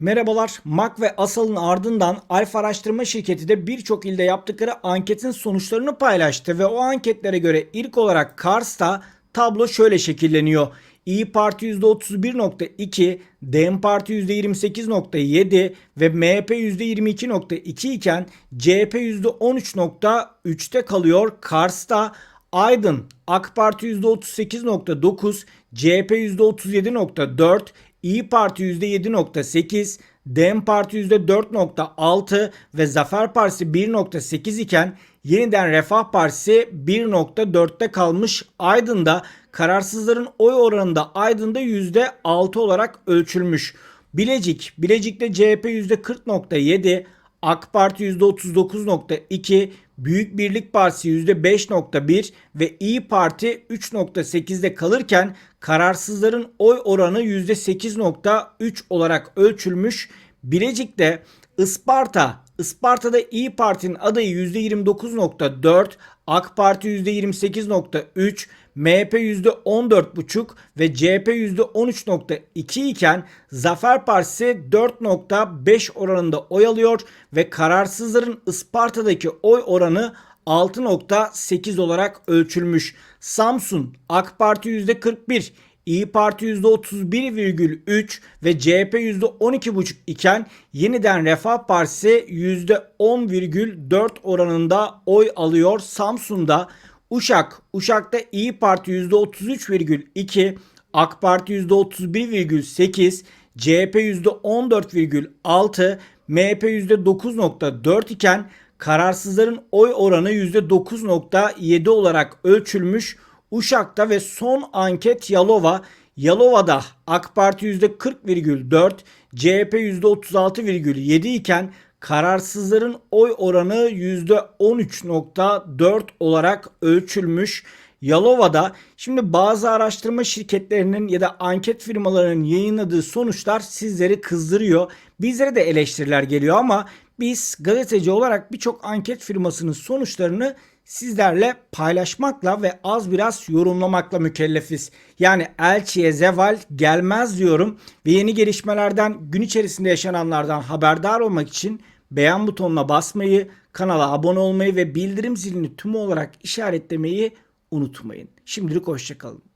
Merhabalar. MAK ve ASAL'ın ardından Alfa Araştırma Şirketi de birçok ilde yaptıkları anketin sonuçlarını paylaştı ve o anketlere göre ilk olarak Kars'ta tablo şöyle şekilleniyor. İyi Parti %31.2, DEM Parti %28.7 ve MHP %22.2 iken CHP %13.3'te kalıyor. Kars'ta Aydın AK Parti %38.9, CHP %37.4, İyi Parti %7.8, DEM Parti %4.6 ve Zafer Partisi 1.8 iken yeniden Refah Partisi 1.4'te kalmış. Aydın'da kararsızların oy oranında Aydın'da %6 olarak ölçülmüş. Bilecik, Bilecik'te CHP %40.7, AK Parti %39.2, Büyük Birlik Partisi %5.1 ve İyi Parti 3.8'de kalırken kararsızların oy oranı %8.3 olarak ölçülmüş. Bilecik'te Isparta, Isparta'da İyi Parti'nin adayı %29.4, AK Parti %28.3, MHP %14.5 ve CHP %13.2 iken Zafer Partisi 4.5 oranında oy alıyor ve kararsızların Isparta'daki oy oranı 6.8 olarak ölçülmüş. Samsun AK Parti %41, İyi Parti %31,3 ve CHP %12,5 iken yeniden Refah Partisi %10,4 oranında oy alıyor. Samsun'da Uşak, Uşak'ta İyi Parti %33,2, AK Parti %31,8, CHP %14,6, MHP %9,4 iken kararsızların oy oranı %9,7 olarak ölçülmüş. Uşak'ta ve son anket Yalova. Yalova'da AK Parti %40,4, CHP %36,7 iken kararsızların oy oranı %13.4 olarak ölçülmüş. Yalova'da şimdi bazı araştırma şirketlerinin ya da anket firmalarının yayınladığı sonuçlar sizleri kızdırıyor. Bizlere de eleştiriler geliyor ama biz gazeteci olarak birçok anket firmasının sonuçlarını sizlerle paylaşmakla ve az biraz yorumlamakla mükellefiz. Yani elçiye zeval gelmez diyorum ve yeni gelişmelerden gün içerisinde yaşananlardan haberdar olmak için beğen butonuna basmayı, kanala abone olmayı ve bildirim zilini tüm olarak işaretlemeyi unutmayın. Şimdilik hoşçakalın.